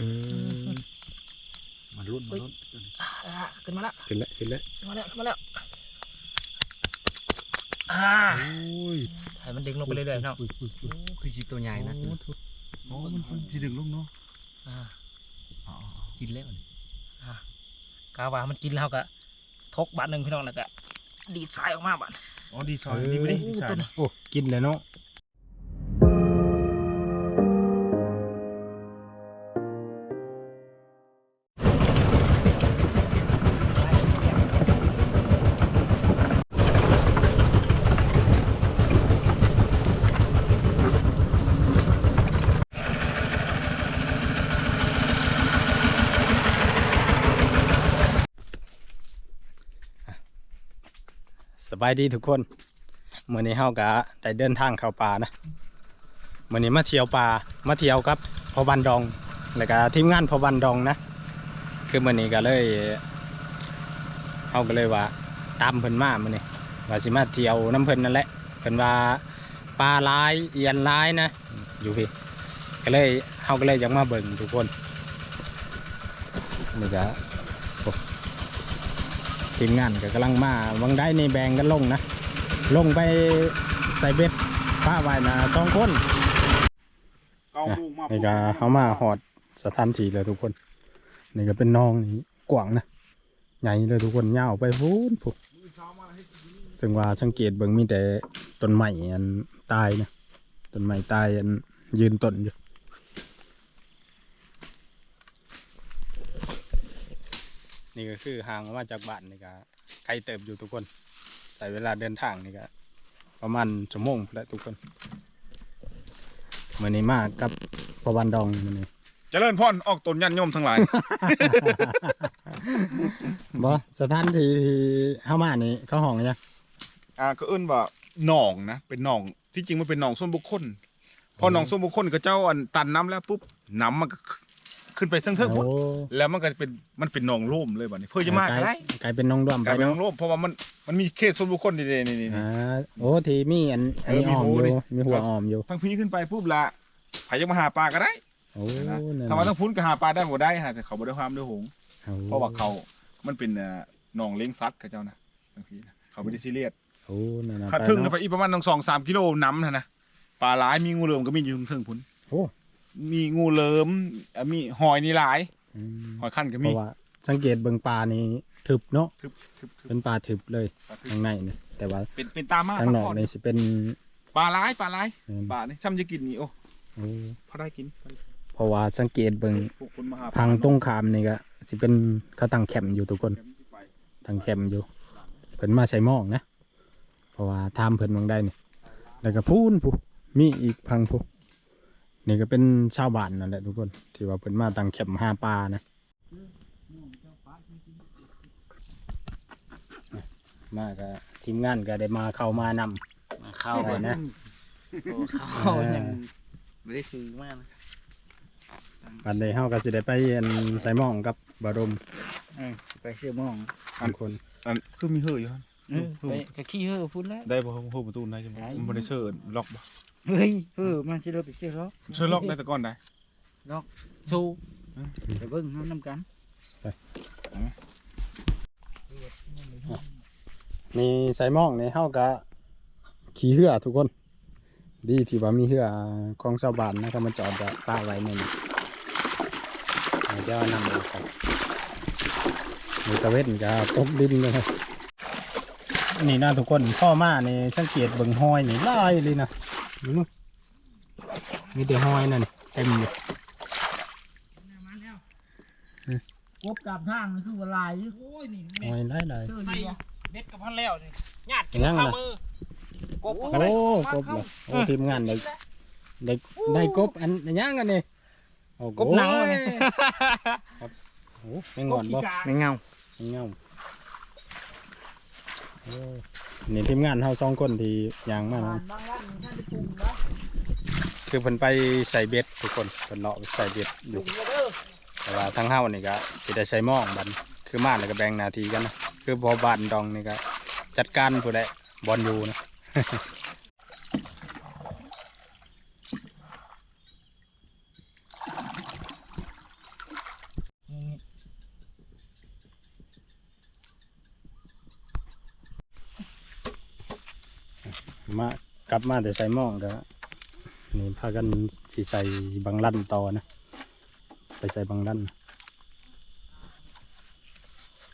อืมมาลุ้นมาลุ้นอ่าขึ้นมาแล้วขึ้นแล้วขึ้นแล้วขึ้นมาแล้วขึ้นมาแล้วอ่าโอ้ยให้มันดึงลงไปเรื่อยๆเนาะอุ้ยอุ้ยอุ้ยคือจีตัวใหญ่นะโอ้ทุกโอ้มันมันจีดึงลงเนาะอ่าอ๋อกินแล้วนี่กาวามันกินแล้วก็ทกบาทหนึ่งพี่น้องแล้วก็ดีดสายออกมาบาทอ๋อดีซอยดีไม่ดีดีซอยตัวนี้โอ้กินเลยเนาะ สบายดีทุกคนเมื่อนี้เฮาก็ได้เดินทางเข้าป่านะเมื่อนี้มาเที่ยวป่ามาเที่ยวกับพอบันดองแล้วก็ทีมงานพอบันดองนะคือเมื่อนี้ก็เลยเฮาก็เลยว่าตามเพิ่นมาเมื่อนี้ว่าสิมาเที่ยวน้ำเพิ่นนั่นแหละเพิ่นว่าปลาหลายเอียนหลายนะอยู่พี่ก็เลยเฮาก็เลยอยากมาเบิ่งทุกคนนี่ก็ ทีมงานก็กำลังมาวังได้นี่แบ่งกันลงนะ ลงไปใส่เบ็ดป้าไว้นะสองคนเก้าโมงมานี่ก็เขามาหอดสถานที่เลยทุกคน นี่ก็เป็นน้องนี่กว้างนะใหญ่เลยทุกคนยาวไปฟูนผูกซึ่งว่าสังเกตเบิ่งมีแต่ต้นไม้อันตายนะต้นไม้ตายอันยืนต้นอยู่ นี่ก็คือห่างออกมาจากบ้านนี่ก็ไกลเติบอยู่ทุกคน ใส่เวลาเดินทางนี่ก็ประมาณชั่วโมงแหล้วทุกคนมื่อนี้มากับประวันดองมื่อนี้เจริญพรออกตนยันโยมทั้งหลายบอสถานที่ที่เข้ามานี่เขาห้องยังอ่าก็เอิ้นว่าหนองนะเป็นหนองที่จริงมันเป็นหนองส่วนบุคคลพอหนองส่วนบุคคลก็เจ้าอันตันน้ำแล้วปุ๊บน้ำมันก็ ขึ้นไปเทิงเทิงพุ่นโอ้แล้วมันก็เป็นมันเป็นหนองร่มเลยบัดนี้เพื่อจะมากกลอะไรยกลายเป็นน้องด้วมกไปลายเป็นหนเนาะองร่มเพราะว่ามันมันมีเขตส่วนบุคคลนี่ๆนี่นี่อ่าโอ้ที่มีอันอันนี้เออมีอ้อมหูอยู่นี่มีหัวอ้อมอยู่ทางพี่ขึ้นไปปุ๊บละใครจะมาหาปลาก็ได้ โอ้นะนั่นถ้าว่าน่ะต้องพุ้นก็หาปลาได้บ่ได้ฮะแต่เขาบ่ได้ความด้วยหงส์โอ้เพราะว่าเขา มันเป็นเอ่อหนองเลี้ยงสัตว์กับเจ้านะบางทีนะเขาไม่ได้ซีเรียสโอ้นั่นน่ะถ้าไปถึงเนาะ ไปอีกประมาณสองสามกิโลน้ำนะนะปลาหลายมีงูเหลือมก็มีอยู่ถึงพุ่นโอ้ มีงูเหลิมอะมีหอยนี่หลาย อืมหอยขั้นก็เพมีราะว่าสังเกตเบิ่งปลานี่ทึบเนาะทึบทึบทึบเป็นปลาทึบเลยปลาทึบข้างในนี่แต่ว่าเป็นเป็นตามมาข้างนอกพัผ่นี่สิเป็นปลาหลายปลาหลายอืมปลานี่ซ้ำจะกินนี่โอ้โอ้พอได้กินเพราะว่าสังเกตเบิ่งพวกคุณมาหาทางตรงขามนี่ก็สิเป็นเขาตั้งแคมป์อยู่ทุกคนเดี๋ยวมันสิไปตั้งแคมป์อยู่เพิ่นมาใส่หม้องนะ เพราะว่าทามเพิ่นเมืองได้นี่แล้วก็พูนผู้มีอีกพังผู้ นี่ก็เป็นชาวบ้านนั่นแหละทุกคนที่ว่าเพิ่นมาตั้งแคมป์หาปลานะมาก็ทีมงานก็ได้มาเข้ามานำมาเข้าได้นะ โอ้เข้ายังไม่ได้ซื้อมากนะบัดนี้เฮาก็สิได้ไปอันใส่หม้องกับบารมเออไปซื้อหมองทุกคนอันคือมีเหืออยู่ครับ เออไปกะขี้เฮ้อพูดแล้ว ได้บ่ครับประตูได้ใช่ไหมได้ มันบ่ได้เชิญล็อกบ่ เฮ้ยเออมันสิเราไปซื้อหรอเชิญล็อกได้แต่ก่อนได้ชูไปเบิ่งน้ำน้ำกันนี่ใส่หม้องนี่เฮาก็ขี่เหือทุกคน ดีที่ว่ามีเหือของชาวบ้านนะครับมาจอดแบบป้าไว้นี่นะเดี๋ยวนำเลยครับมีตะเวนก็ตกดินเลยนี่นะทุกคนพ่อมานี่สังเกตเบิ่งหอยนี่หลายเลยนะ นี่นู่นมีแต่หอยนั่นนี่เต็มอยู่กบตามทางมันคือว่าลายโอ้ยนี่หอยหลายหลายใส่เบ็ดกับพันแล้วนี่ญาติกินยังข้าวน่ะมือกบโอ้กบเลยโอ้ทีมงานได้ได้ได้กบอันอันยังอันนี้โอ้กบหนังโอ้เลยยโอ้ไม่งอนบ่ไม่เงาไม่เงาโอ้ นี่ทีมงานเฮาสองคนที่ยางมานะคือเพิ่นไปใส่เบ็ดทุกคนเพิ่นเนาะใส่เบ็ดอยู่แต่ว่าทั้งเฮานี่ก็สิได้ใส่หม้องบันคือมาแล้วก็แบ่งหนาทีกันนะคือพอบ้านดองนี่ก็จัดการผู้ใดบอลอยู่นะ มากลับมาแต่ใส่หม้องก็นี่พากันสิใส่บางลั่นต่อนะ ไปใส่บางลั่น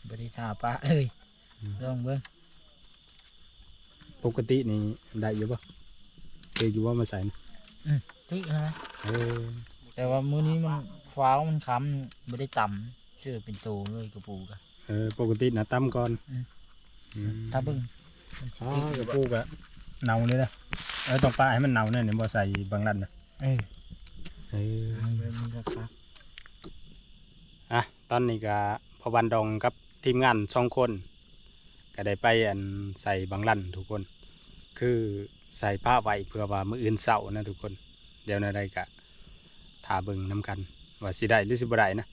บริชาปลาเลยลองเบิ้งปกตินี่ได้อยู่ปะเคยอยู่ว่ามาใส่นะทึกนะเออแต่ว่ามื้อนี้มันฟ้าวมันค้ำไม่ได้ต่ำชื่อเป็นโตเลยกระปูกันเออปกตินะตั้มก่อนอืมอืมถ้าเบิ้งมันสิอ๋อตึกกระปูกะ เนาเลยนะเออต้องปลาให้มันเนาเนี่ยเนี่ยบ่ใส่บางลั่นนะเออเออมันก็ครับอะตอนนี้ก็พอวันดองกับทีมงานสองคน ก็ได้ไปอันใส่บางลั่นทุกคน คือใส่ผ้าไว้เพื่อว่ามืออื่นเสาร์นะทุกคน เดี๋ยวในใดกะถาเบิ่งน้กัน ว่าสิได้หรือสิบ่ได้นะ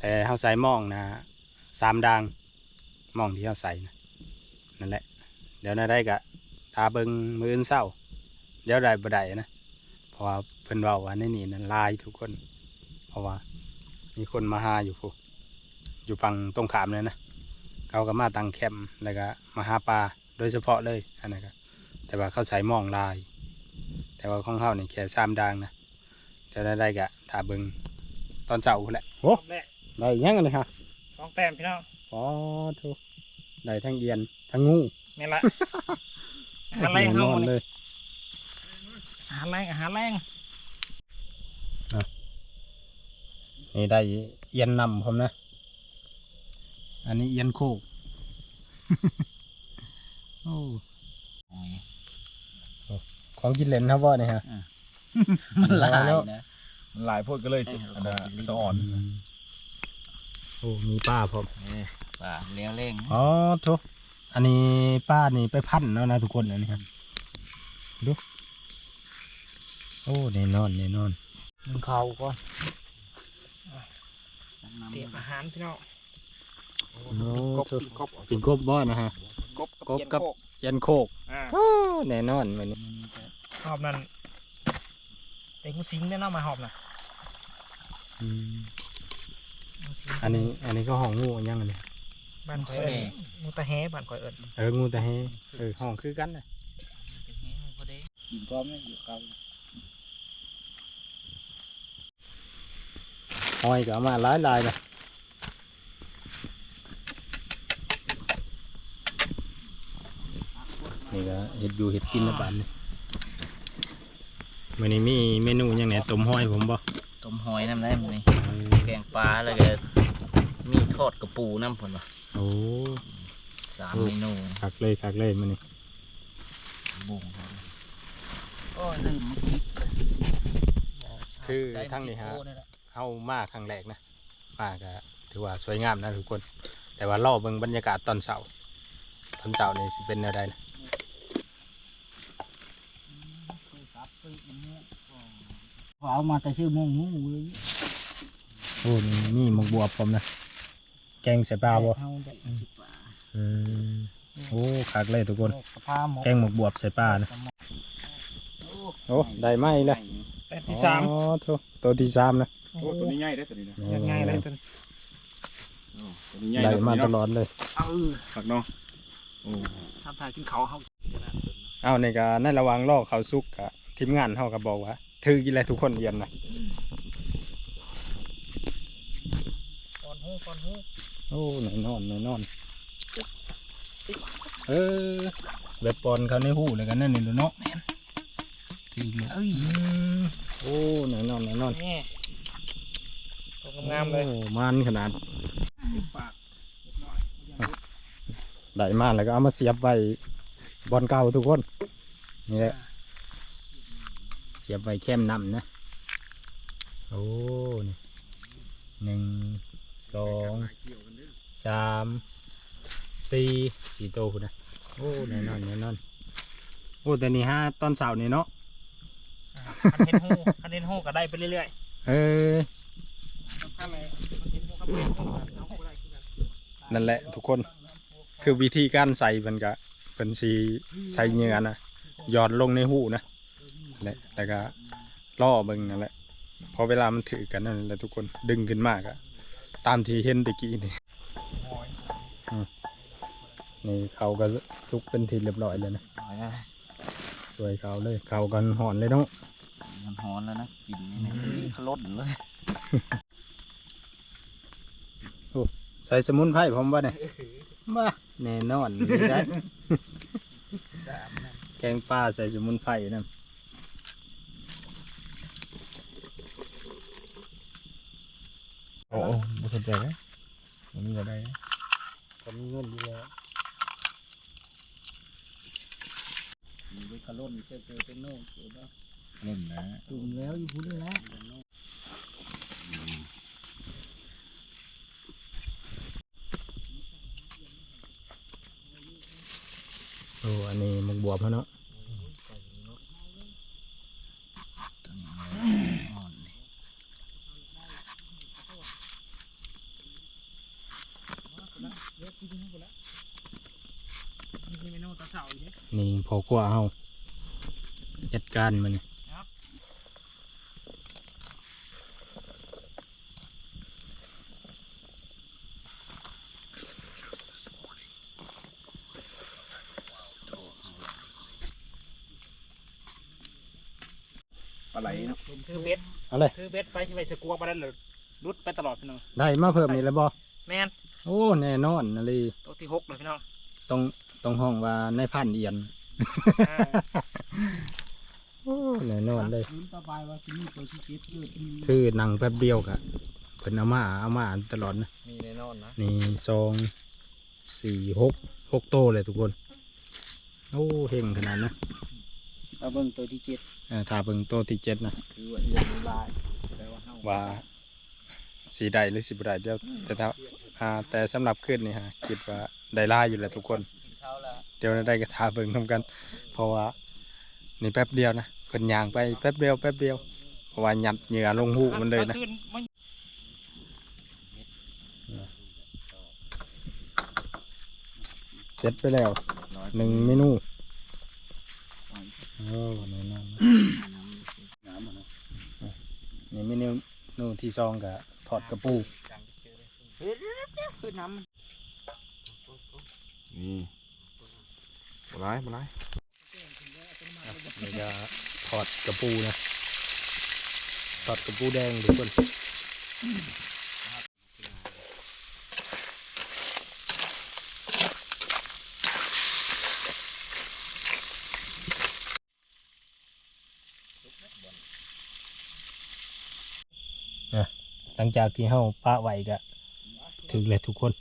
แต่เฮาใส่หมองนะสามดางหมองที่เฮาใส่นะนั่นแหละ เดี๋ยวในใดกะถาเบิ่งมืออื่นเสาร์เดี๋ยวได้บ่ได้นะเพราะว่าเพิ่นเว้าว่าในนี่นั้นหลายทุกคน เพราะว่า มีคนมาหาอยู่พูอยู่ฝั่งตรงขามเลยนะเขาก็มาตั้งแคมป์แล้วก็มาหาปลาโดยเฉพาะเลยอันนั้นก็แต่ว่าเขาใส่หมองลาย แต่ว่าของเขานี่แค่สามดางนะจะได้ได้กะถ้าเบิงตอนเช้าพู้นแหละโอ้แรกได้อีกยังเลยฮะสองแต้มพี่น้องอ๋อทุกได้ทั้งเอียนทั้งงูแม่นละอา หารแรงนเฮาอนเลเลยยอาหารแรงอาหารแรงนี่ได้เอียนนำผมนะ อันนี้เอียนโคกโอ้ของกินเล่นครับว่านี่ฮะมันหลายนะมันหลายโพดก็เลยสิเอออันนั้นของกินลิ้นสะอ่อนโอ้มีป้าผมเออปลาเลี้ยวเร่งอ๋อทุก อันนี้ป้านี่ไปพันแล้วนะทุกคนอันนี้ครับดูโอ้แน่นอนแน่นอนมันเขาก่อนเตรียมอาหารพี่น้องโอ้กบทุกปิ่งกบปิ่งกบบ่นะฮะกบกบกับเย็นโคยันโคกอ่าโอ้แน่นอนวันนี้หอบนั่นเด็กกูสิงได้เนาะมาหอบน่ะอืมงูสิงอันนี้อันนี้ก็ห้องงูอันยังอันนี้ บ้านข่อยเอิญงูตะแฮบ้านข่อยเอิญเอองูแต่เฮเออห้องคือกันนะกินพร้อมเลยอยู่เก่าหอยก็เอามาหลายลายนะนี่ก็เห็ดอยู่เห็ดกินละบาทนี่วันนี้มีเมนูหยังไงต้มหอยผมบ่ต้มหอยน้ำได้หมดนี่แกงปลาแล้วก็มีทอดกระปูน้ำผลวะ โอ้สามเมนูคักเลยคักเลยมันนี่บุ้งโอ้ยลืมคือทั้งนี้ฮะเฮามาครั้งแรกนะมาก็ถือว่าสวยงามนะทุกคน แต่ว่าล่อเบิ่งบรรยากาศตอนเช้าตอนเช้านี่สิเป็นแนวใดนะเอามาแต่ชื่อมงงูเลยโอ้นี่มีหมกบวบผมนะ แกงใส่ปลาบ่ เอาแต่สิบปลาอืมโอ้คักเลยทุกคน กระเพาหมกแกงหมกบวบใส่ปลานะ โอ้ ได้ไหมเลยแต่ที่สามอ๋อโถตัวที่สามนะโอ้ตัวนี้ง่ายได้อตัวนี้นะยังไงเลยจนตัวนี้ง่ายได้เนาะมาตตัวนี้ลเนาะอดเลย เอาผักเนาะโอ้ทำทายกินเขาเขาเอาในการในระหว่างลอกเขาวซุกกะทีมงานเขาก็บอกว่าถือกินอะไรทุกคนเอียนนะก่อนหูก่อนหู โอ้แน่นอนแน่นอน เออแบบปอนเขาในหูเลยกันนั่นนี่ดูเนาะถือเลยเอ้ยอืมโอ้แน่นอนแน่นอนนี่ตัวงามๆเลยโอ้มันขนาดปากได้มาแล้วก็เอามาเสียบไว้บอลเก่าทุกคนนี่แหละเสียบไว้แคมน้ำนะโอ้นี่หนึ่งสอง สามสี่สี่โตวพุ่นนะโอ้แน่นอนแน่นอนโอ้แต่นี่ฮะตอนเสาร์นี่เนาะคันเห็นหูคันเห็นหูก็ได้ไปเรื่อยเออๆคันไหนคันเห็นหูก็เป็นหูเอาหูได้คือกันนั่นแหละทุกคนคือวิธีการใส่มันก็เป็นสีใส่เหงื่อนะหยอดลงในหูนะนั่นแหละแล้วก็ล่อเบิ่งนั่นแหละพอเวลามันถือกันนั่นแหละทุกคนดึงขึ้นมากอะ ตามที่เห็นตะกี้นี่หอยนี่เขาก็ซุกเป็นทีเรียบร้อยเลยนะหอยอะไรสวยเขาเลยเขากันหอนเลยเนาะมันหอนแล้วนะกินนี่นะนี่ขลดเลยใส่สมุนไพรผมว่าเนี่ยมาแน่นอนนี่ได้แกงปลาใส่สมุนไพรนะ โอ้โหบ่สนใจไหมมันมีอะไรผมมีเงินอยู่แล้วมีไปขลุ่นเจอเจอเป็นโน่เจอแล้วนั่นนะตุ่มแล้วอยู่พุ่นแล้วโอ้อันนี้มึกบวบเขาเนาะ อ่อน นี่เมนูตะเสาอยู่เนี่ย นี่พ อขั้วเฮาจัดการมันปลาไหลเนาะถือเบ็ดเอาเลยถือเบ็ดไปที่ไปสกัวไปนั่นเลยรุดไปตลอดพี่น้องได้มาเพิ่มนี่แล้วบ่แม่นโอ้แน่นอนอะไรตัวที่หกเลยพี่น้องตรงตรงห้องว่าในพันเอียนอ่า โอ้แน่นอนเลยคืนต่อไปว่าที่นี่ตัวที่เจ็ดเกิดมีคือนั่งแป๊บเดียวกะเพิ่นเอามาเอามาตลอดนะ มีแน่นอนนะนี่สองสี่หกหกโตเลยทุกคน โอ้เฮงขนาดนะเอาเบิ่งตัวที่เจ็ดเออถ้าเบิ่งโตที่เจ็ดนะคือว่าเอียนลายแปลว่าเฮาว่าสีใดหรือสีบใดเดียวแต่ถ้าอ่าแต่สำหรับขึ้นนี่ฮะคิดว่าได้ล่าอยู่แหละทุกคน เท่าละเดี๋ยวได้กระทาเบิ่งทำกัน เพราะว่านี่แป๊บเดียวนะเพิ่นย่างไปแป๊บเดียวแป๊บเดียวเพราะว่าหยัดเหงื่อลงหูมันเลยนะกลางคืไม่เสร็จไปแล้วหนึ่งเมนูโอ้แน่นอนนะนี่เมนูเมนูที่สองกับทอดกระปูคือน้ นี่ปลาไลปลาไหลนี่ก็ทอดกระปูนะทอดกระปูแดงทุกคนนะหลังจากที่เฮาปะไว้ก็ถึงเลยทุกคน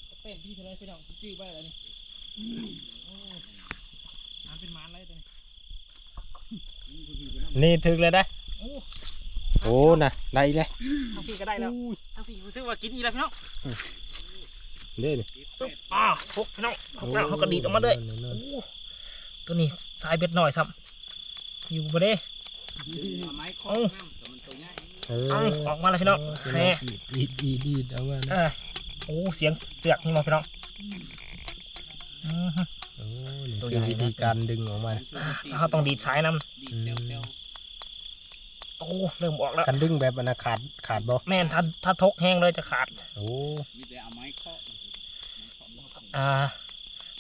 นี้นี่ถึงเลยนะโอ้โอ้นะได้เลยทางพี่ก็ได้แล้วทางพี่รู้สึกว่ากินอีกแล้วพี่น้องเล่นตึ๊บอ่าหกพี่น้องหกแล้วเขาก็ดีดออกมาเลยโอ้ตัวนี้สายเบ็ดหน่อยซ้ำอยู่บ่เด้ไม้ข้อเอ้าน้ำแต่มันตัวใหญ่เออเอ้าออกมาแล้วพี่น้องแหน่ดีดดีดดีดเอามานะเออโอ้เสียงเสือกนี่มาพี่น้องอือฮึโอ้นี่คือวิธีการดึงออกมาเขาต้องดีดสายน้ดีเตียวเตียวำ โอ้เริ่มออกแล้วคันดึงแบบอนนาขาดขาดบ่แม่นถ้าถ้าทกแห้งเลยจะขาดโอ้มีแต่เอาไม้ข้ออ่า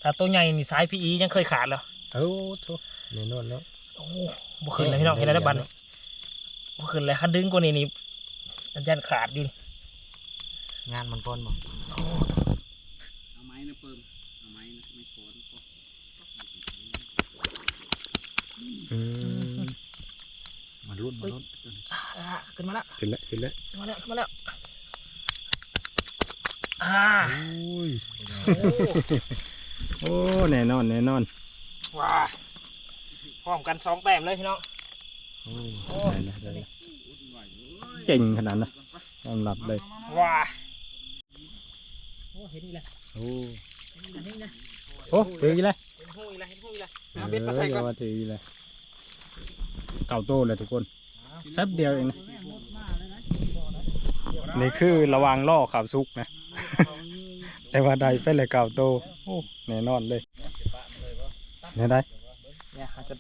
ถ้าตัวใหญ่นี่สายพีอียังเคยขาดแล้วโอ้โถแน่นอนแล้วโอ้บ่ขึ้นเลยพี่น้องเห็นแล้วได้บัดนบ่ขึ้นเลยคันดึงกว่านี้นี่อาจารย์ขาดอยู่นี่งานมันก้อนบ่เอาไม้นะเปิมเอาไม้นะไม่โคนก็อืม มันรุ่นมันรุ่นอ่าขึ้นมาแล้วขึ้นแล้วขึ้นแล้วขึ้นมาแล้วขึ้นมาแล้วอ่าโอ้ยโอ้โอ้แน่นอนแน่นอนว้าพร้อมกันสองแต้มเลยพี่น้องโอ้ได้แล้วได้แล้วเก่งขนาดนั้นยอมรับเลยว้าโอ้เห็นอีกแล้วโอ้เห็นอีกแล้วเห็นอีกแล้วโอ้ถืออีกแล้วเห็นหูอีกแล้วเห็นหูอีกแล้วเอเอาอเบ็ดมาใส่ก่อนอย่าว่าถืออีกแล้ว เก่าโตเลยทุกคนแป๊บเดียวเองนะนี่คือระวังล่อข่าวซุกนะ แต่ว่าได้ไปเลยเก่าโตโอ้แน่นอนเลยเนี่ยได้เนี่ยเขาจะ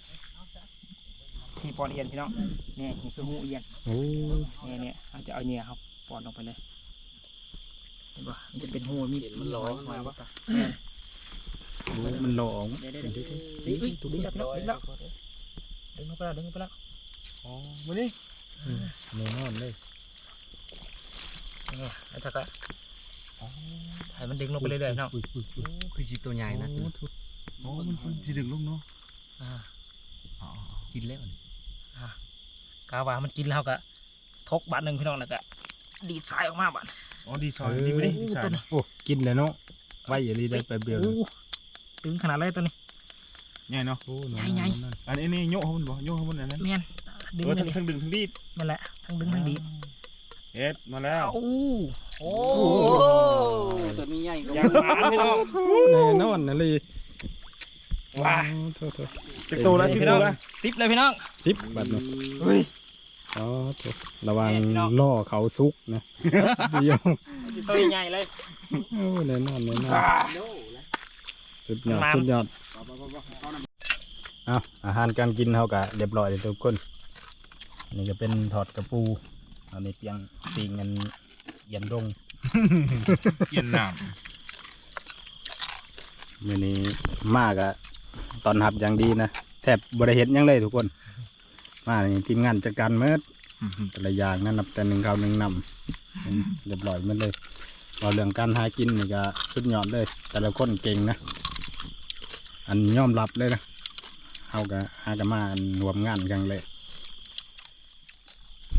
ที่ปอนเอียนพี่น้องเนี่ยนี่คือหูเอียนโอ้เนี่ยเนี่ยเขาจะเอาเนี่ยครับปอนลงไปเลยเห็นปะมันจะเป็นหูมีมันลอยมาปะโหมันหลองเดี๋ยวเดี๋ยวเดี๋ยวเดี๋ยวเฮ้ยถูกแล้วพี่น้องเห็นแล้ว ดึงเข้าไปแล้วดึงเข้าไปแล้วอ๋อมานี่แน่นอนเลยนี่ไอ้ทักอะให้มันดึงลงไปเรื่อยๆเนาะคือจีตัวใหญ่นะโอ้มันมันสิดึงลงเนาะอ่าอ๋อกินแล้วกาวามันกินแล้วก็ทกบาทหนึ่งพี่น้องแล้วก็ดีดสายออกมาบาทอ๋อดีซอยดีไปดิดีซอยตัวนี้โอ้กินเลยเนาะไว้อย่าลีได้ไปเบียวโอ้ตึงขนาดเลยตัวนี้ ใหญ่เนาะโอ้ใหญ่อันนี้นี่โยกเขามันบ่โยกเขามันอันนั้นแม่นดึงเออเลทั้ยงดิทั้งดึงทั้งดีดนั่นแหละทั้งดึงทั้งดีดเอ็ดมาแล้วโอ้โหตัวนี้ใหญ่ยังหมาพี่น้องแน่นอนนะลีว้าโทษโทษสิบตัวแล้วสิบตัวแล้วสิบเลยพี่น้องสิบบัดเนาะเฮ้ยอ๋อโทษระวังแน่พี่น้องล่อเขาซุกนะเดี๋ยวตัวใหญ่เลยโอ้แน่นอนแน่นอนว้า สุดยอดมันสุดยอดเอาอาหารการกินเขากะเรียบร้อยเลยทุกคนอันนี่ก็เป็นถอดกระปูเอาในเปียงปีงเงินเย็นดงเย็นหนามมื่อนี้มากอะตอนหับอย่างดีนะแทบบริเห็นยังเลยทุกคน มานี่ทีมงานจัดการเมื่อแต่ละอย่างนั่นนับแต่หนึ่งข้าวหนึ่งนำอืมเรียบร้อยหมันเลยเราเรื่องการหากินนี่ก็สุดยอดเลย แต่ละคนเก่งนะ อันยอมรับเลยนะเฮาก็หากันมาอันรวมงานกันเลย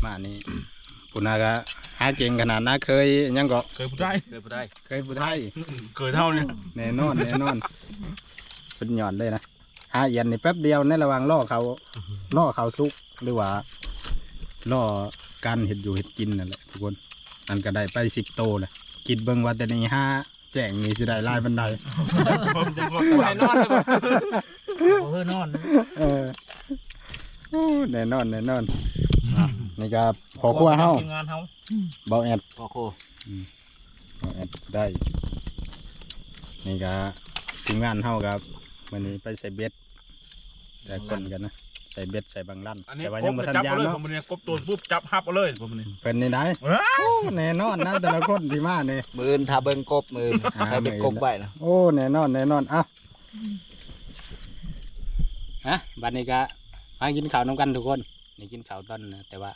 มานี่ปุนาก็หาเก่งขนาดน่าเคยยังก็เคยพูดได้เคยพูดได้เคยผู้ไทยเคยเท่าเนี่ยแน่นอนแน่นอนสุดยอดเลยนะหาเอียนในแป๊บเดียวในระหว่างล่อเขาล่อเขาซุกหรือว่าล่อการเห็ดอยู่เห็ดกินนั่นแหละทุกคนอันก็ได้ไปสิบโตเลยคิดเบิ่งว่าแต่ในห้า แจ้งนี่สิได้ไล่บันไดผมจะบอกแน่นอนเลยบ่โอ้เฮ้ยนอนเออโอ้แน่นอนแน่นอนอะนี่ก็พอครัวเฮาทีมงานเฮาเบาแอดพอโคเบาแอดได้นี่ก็ทีมงานเฮากับมันนี้ไปใส่เบ็ดแต่คนกันนะ ใส่เบ็ดใส่บางลั่นอันนี้แต่ว่าครยับงบ่เลยทันจับยามเอาเลยเนาะผมเนี่ยครบตัวปุ๊บจับฮับเอาเลยผมเนี่ยเป็นนี่ได้ว้าโอ้แน่นอนนะแต่ละคนที่มาเนี่ย มือนทาเบิงกบมืออ่าใครเป็นกบไว้นะโอ้แน่นอนแน่นอนอะฮะบัดนี้ก็มากินข้าวน้ำกันทุกคนนี่กินข้าวตอนนะแต่ว่า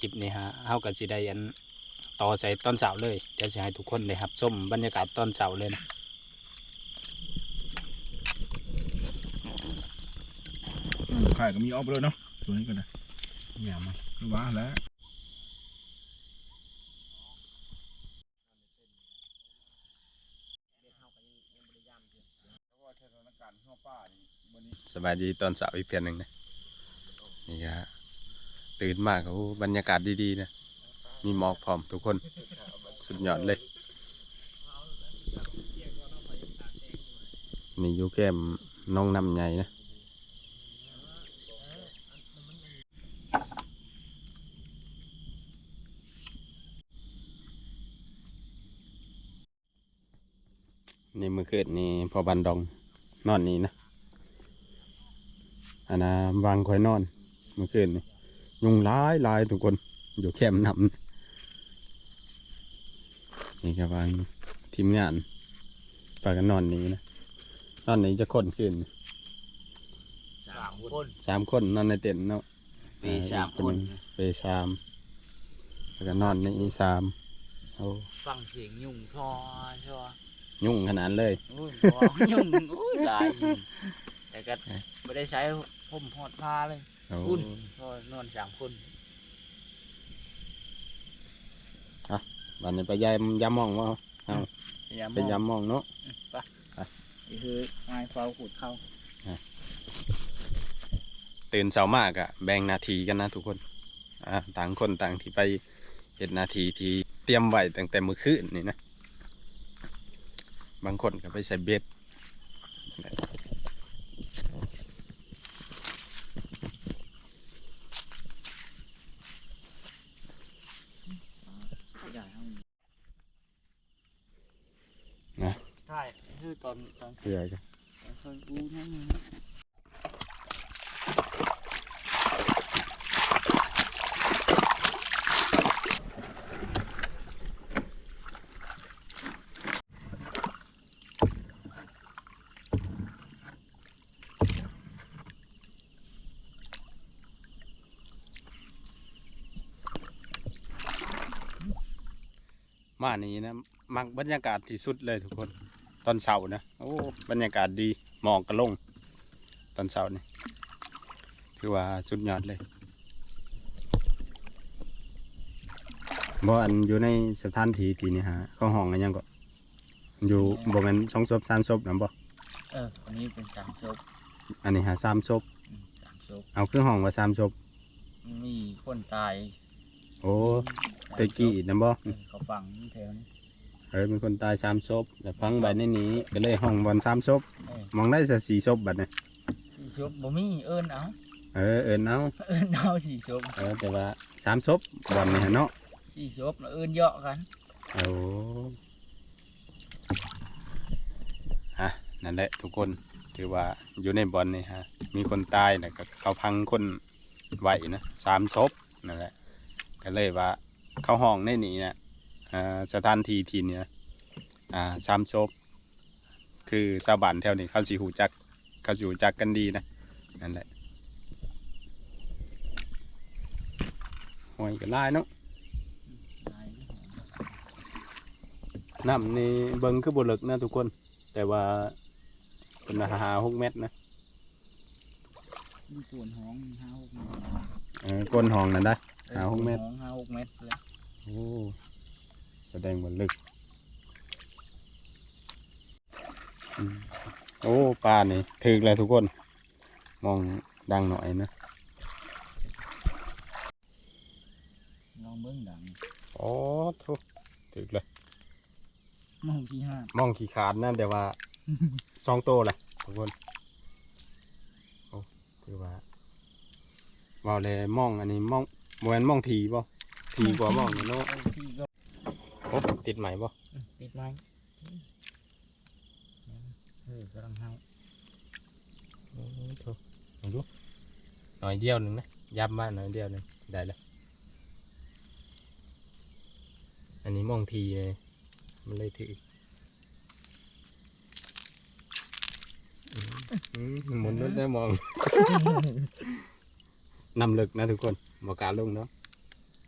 คลิปนี้ฮะเฮากับสิได้อันต่อใส่ตอนเสาร์เลยเดี๋ยวสิให้ทุกคนได้รับชมบรรยากาศตอนเสาร์เลยนะ ไข่ก็มีออกเลยเนาะตัวนี้ก็ได้อย่ามาว้าแล้วสบายดีตอนเสาร์อีกเพียนหนึ่งนะนี่ก็ตื่นมากโอ้บรรยากาศดีๆนะมีหมอกพร้อมทุกคนสุดยอดเลยนี่ยูแก้มน้องนำใหญ่นะ นี่มือคืนนี่พอบันดองนอนนี่นะอันนะวางคอยนอนเมื่อคืนนี่ยุงหลายหลายทุกคนอยู่แคมป์นำนี่ก็วางทีมงานปากันนอนนี่นะนอนนี่จะคนขึ้นสามคนสามคนนอนในเต็นท์เนาะมีสามคนเปสามแล้วก็นอนในอีสามโอ้ฟังเสียงยุ่งทอชัว ยุ่งขนาดเลยอุ้ยบ่ยุ่งอุ้ยหลายยุ่งแต่ก็ไม่ได้ใช้ผมหอดผ้าเลย โอ้อุ่นเพราะนอนสามคนวันนี้ไปยายยามมองว่าอย่าเป็นยามมองเนาะ นี่คือไม้เฝ้าขุดเข้าตื่นเช้ามากอะแบ่งหนาทีกันนะทุกคนอ่าต่างคนต่างที่ไปเห็นนาทีที่เตรียมไว้ตั้งแต่เมื่อคืนนี่นะ บางคนก็ไปใส่เบ็ดใช่คือตอนตอนเพื่อกันเคยกูนั่น มา นี่นะมักบรรยากาศที่สุดเลยทุกคน ตอนเช้านะโอ้บรรยากาศดีหมอกกระลง ตอนเช้านี่ถือว่าสุดยอดเลยบ่อันอยู่ในสถานที่ที่นี่ฮะเขาห้องกันยังก็อยู่บ่แม่นสองศพสามศพนำบ่เอออันนี้เป็นสามศพอันนี้หาสามศพอืมสามศพเอาคือห้องว่าสามศพมีคนตาย โอ้ตะกี้นำบ่เออเขาฟังแถวนี้เอ้ยเป็นคนตายสามศพแต่พังใบในนี้ ก็เลยห้องบอลสามศพเออมองได้สักสี่ศพบัดเนี่ยสี่ศพบ่มีเอิ้นเอาเออเอินเอาเอิ้นเอาสี่ศพเออแต่ว่าสามศพบอลนี่ฮะเนาะสี่ศพแล้วเอิ้นเยาะกันโอ้ฮะนั่นแหละทุกคนถือว่าอยู่ในบอลนี่ฮะมีคนตายนะก็เขาพังคนไหวนะสามศพนั่นแหละ ก็เลยว่า เขาห้องในนี้นะอ่าสถานที่ทีเนี้ยอ่าสามศพคือชาวบ้านแถวนี้เขาสิหูจักเขาสิหูจักกันดีนะนั่นแหละหอยก็ไล่เนาะตายน้ำนี่เบิ้งคือบลึกนะทุกคน แต่ว่าเป็นหาหกเม็ดนะมีส่วนห้องมีห้าหกเมตรเออก้นห้องนั่นได้ออ ห้าหกเมตรห้องห้าหกเมตรเลยโอ้แสดงว่าลึกอืมโอ้ปลานี่ถึกเลยทุกคน มองดังหน่อยนะลองเบิ่งดังโอ้ทุกถึกเลยมองที่ห้ามองขี้ขาดนะเดี๋ยวว่า สองโตแหละทุกคนโอ้คือว่าว่าเลยมองอันนี้มอง โมเมนมองทีบ่ทีกว่ามองเนี่ยเนาะเออที่ก็โอ้ติดใหม่บ่อืมติดไม้เออกำลังเฮาโอ้โถลองดูหน่อยเดียวหนึ่งนะยับมาหน่อยเดียวหนึ่งได้แล้วอันนี้มองทีเลยมันเลยถืออืมอืมมันหมุนรถได้มอง นำลึกนะทุกคนบอกการลงเนาะ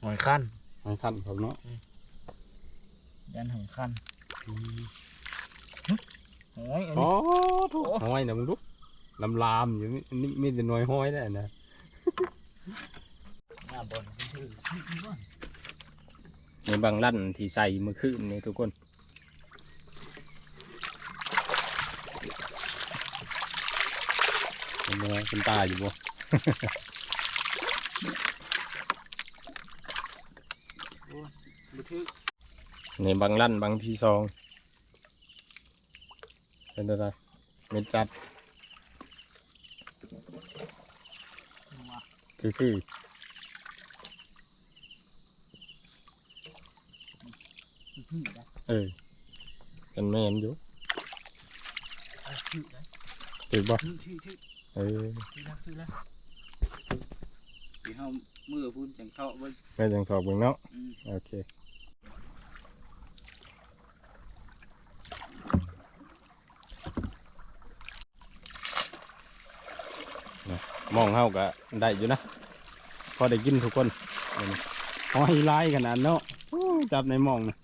หอยคันให้ขั้นผมเนาะยันหอยคันหอยอันโอ้นี้โถห้อยนะมึงดูลำลามอยู่นี่นี่มีแต่หน่วยห้อยได้นะหน้าบอลคือในบางลั่นที่ใส่เมื่อคืนนี่ทุกคนเป็นไงเป็นตาอยู่บ่ บุทึกในบางลั่นบางที่ซองเป็นอะไรเม็ดจัด คือคือบุทึกนะเออเป็นแม่นอยู่เอาทึกนะถือบ่ทึกทึกทึกเออทึกแล้วทึกแล้วที่เฮามือพูดจังเข้าเบิ่งแม่จังสอบเบิ่งเนาะอืมโอเคนะ มองเฮาก็ได้อยู่นะพอได้กินทุกคนเดี๋ยวนี้อยลายขนาดเนาะจับในมองนะ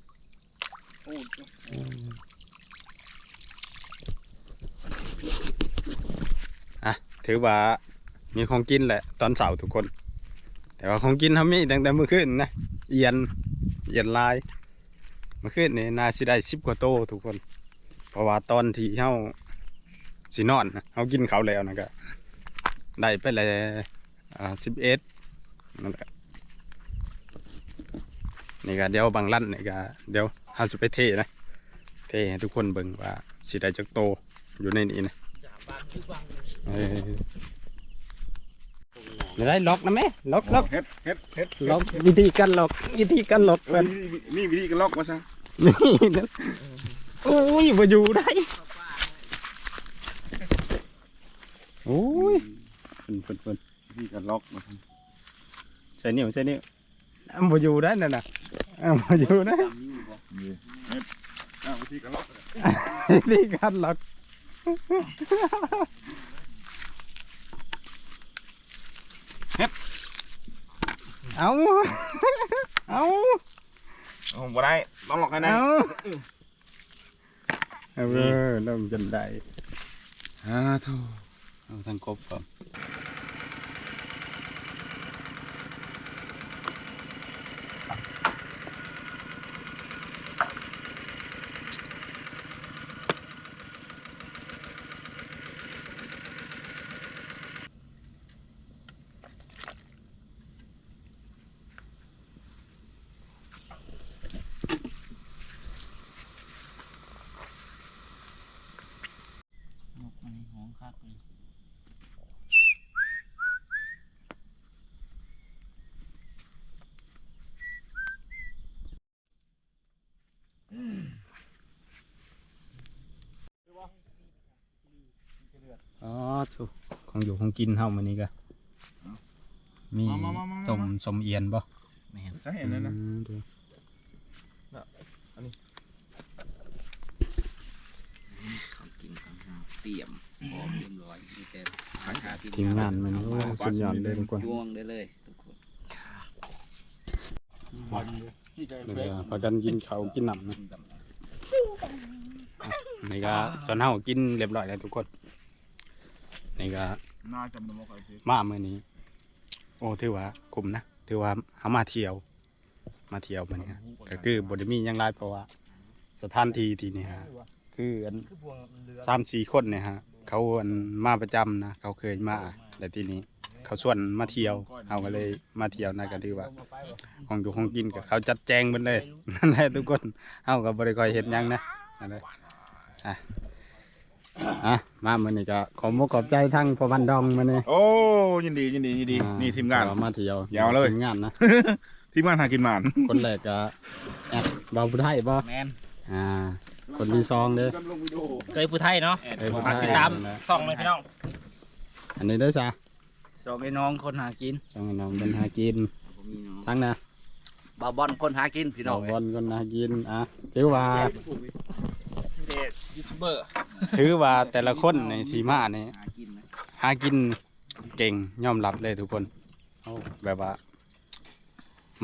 อะถือว่ามีของกินแหละ ตอนเสาร์ทุกคน แต่ว่าของกินทำมีตั้งแต่เมื่อคืนนะเอียนเอียนลายเมื่อคืนนี่นาสิได้สิบกว่าโตทุกคน เพราะว่าตอนที่เฮาสินอนนะเฮากินเขาแล้วนะก็ ได้ไปเลยอ่าสิบเอ็ดนั่นแหละนี่ก็เดี๋ยวบางลั่นนี่ก็เดี๋ยวเฮาจะไปเทนะ เทให้ทุกคนเบิ่งว่าสิได้จักโตอยู่ในนี้นะจามบางคือบังเออเดี๋ยวได้ล็อกนะแม่ล็อกล็อกเฮ็ดเฮ็ดเฮ็ดล็อกวิธีการล็อกวิธีการล็อกเอเพิ่อนนี่วิธีการล็อกมาซะนี่นะโอ้ยมาอยู่ได้โอ้ย เพิ่นเพิ่นเพิ่นวิธีการล็อกมาซะใส่นิ้วใส่นิ้วอะมาอยู่ได้นั่นน่ะอะมาอยู่ได้จำอยู่บ่นี่เฮ็ดอ่าวิธีการล็อกวิธีการล็อกเอาเอาผมบ่ได้ต้องหลอกกันนะเอาเออเริ่มจนได้อ่าโธ่เอา ทั้งกบก่อน นกมันหองคักเลย อ๋อถูก ของอยู่ของกินเฮามื้อนี้ก็มีต้มสมเอียนบ่แม่นใช่เห็นแล้วนะอืมดูของกินของเราเตรียมพร้อมเรียบร้อยมีแต่หาชาที่ทีมงานมันโอ้สุดยอดเลยทุกคนจ้วงได้เลยทุกคนนี่ก็พากันกินข้าวกินน้ำนะนี่ก็ส่วนเฮากินเรียบร้อยแล้วทุกคน นี่ก็น่าจำนำมาใครสิมามื้อนี้ โอ้ถือว่าคุ้มนะถือว่าเฮามาเที่ยว มาเที่ยวมื้อนี้ฮะก็คือบ่ได้มีหยังหลายเพราะว่า สถานที่ที่นี่ฮะคืออันคือพวงเรือสามสี่คนเนี่ยฮะ เขาอันมาประจำนะเขาเคยมาแต่ทีนี้ เขาชวนมาเที่ยวเอาก็เลยมาเที่ยวนะก็ถือว่า ของอยู่ของกินกับเขาจัดแจงหมดเลยนั่นแหละทุกคนเอากับบริคอยเห็นยังนะนั่นแหละอะ อะมามื่อนี้ก็ขอมกขอบใจทั้งพอบันดองมาเนี่ยโอ้ยินดียินดียินดี นี่ทีมงานมาเที่ยวยาวเลยทีมงานนะทีมงานหากินหมานคนแรกก็แอดบาวพุไทยบ่แม่นอ่า คนที่สองเด้อเคยผู้ไทยเนาะเอ้ยผู้ไทมายติดตามส่องเลยพี่น้องอันนี้ได้อจ้ะสองไอ้น้องคนหากินสองน้องเป็นหากินผมมีน้องทั้งนะบาบอลคนหากินพี่น้องบอลคนหากินอะถือว่าเดชยูทูบเบอร์ถือว่าแต่ละคนในทีมาเนี่ยหากินนะหากินเก่งยอมรับเลยทุกคนเอาแบบว่า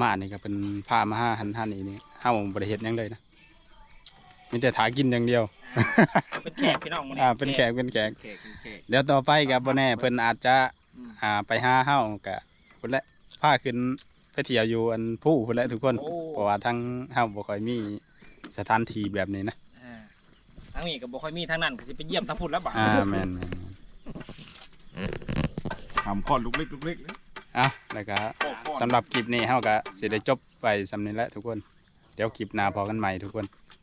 มานี่ก็เป็นพามาห้าหันหันนี่นี่ห้าบริเหตุยังเลยนะมีแต่ถากินอย่างเดียว เป็นแขกพี่น้องมื้ออ่าเป็นแขกเป็นแขกแขกเป็นแขกเดี๋ยวต่อไปกับบแน่เพิ่นอาจจะอืมอ่าไปห้าเฮ้ากะคนละพาขึ้นไปเที่ยวอยู่อันผู้คนละทุกคนโอ้เพราะว่าทั้งเฮ้าบ่ค่อยมีสถานที่แบบนี้นะอ่า ทั้งนี้ก็บ่ค่อยมีทั้งนั้นก็สิไปเยี่ยมทั้งพุ่นแล้วบ่าอ่าแม่นแม่นแม่นทำก้อนลูกเล็กลูกเล็กเลยอะแล้วก็สำหรับคลิปนี้เฮาก็สิได้จบไปสำนี้แหละทุกคน เดี๋ยวคลิปหน้าพอกันใหม่ทุกคน